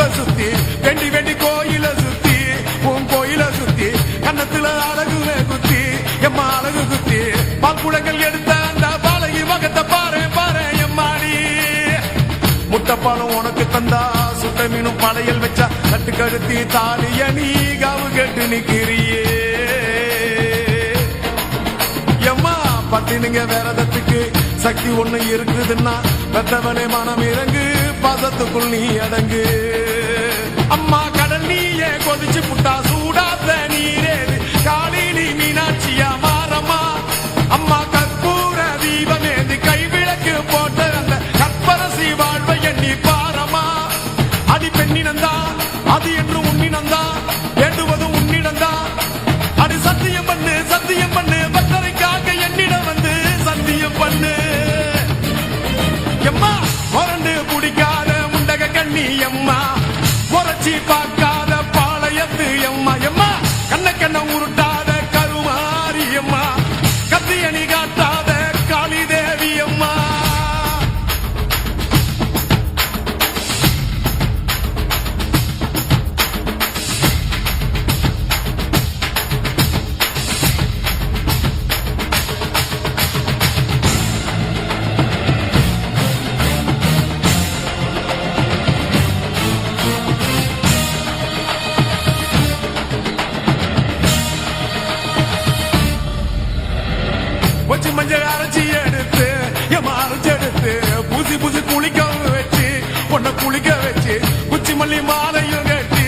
இடுப்ப சுத்தி வெண்டி வெண்டி கோயில சுத்தி உன் கோயில சுத்தி கன்னத்துல அழகு குத்தி எம்மா அழகு குத்தி பால்குடங்கள் எடுத்த அந்த பாலகி மகத்தை பாரு பாரு எம்மாடி. முட்டைப்பாலம் உனக்கு தந்தா சுட்ட மீனும் படையல் வச்சா கட்டு கழுத்தி தாலிய நீ காவு கேட்டு நிக்கிறியே. எம்மா பத்தினுங்க விரதத்துக்கு சக்தி ஒண்ணு இருக்குதுன்னா பெத்தவனே மனம் இறங்கு பாசத்துக்குள் நீ அடங்கு. அம்மா கடல் நீயே கொதிச்சு புட்டா சூடாத்த நீரேது காளினி மீனாட்சியா மாறம்மா. அம்மா கற்பூர தீபமேந்து கை விளக்கு போட்ட அந்த கற்பரசி வாழ்வை எண்ணி பாரமா அடி பெண்ணினந்தா அது என்று உண்ணினந்தா. మీ అమ్మ మొరచి పాక வச்சு மஞ்சள் அரைச்சி எடுத்து எம்மா அரைச்சி எடுத்து புசி புசி குளிக்க வச்சு உன்னை குளிக்க வச்சு குச்சி மல்லி மாலையும் கட்டி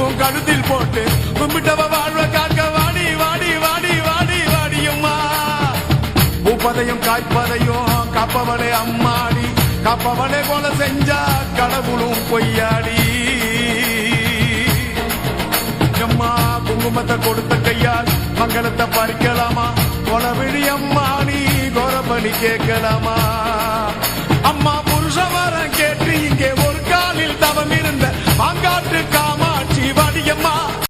உன் கழுத்தில் போட்டு கும்பிட்டவ வாழ்வ காக்க வாடி வாடி வாடி வாடி வாடியம்மா. பூப்பதையும் காய்ப்பதையும் காப்பவளே அம்மாடி காப்பவளே போல செஞ்சா கடவுளும் பொய்யாடி. அம்மா குங்குமத்தை கொடுத்த கையால் மங்களத்தை பறிக்கலாமா? கொலவிழி அம்மா நீ கோரபலி கேட்கலாமா? அம்மா புருஷ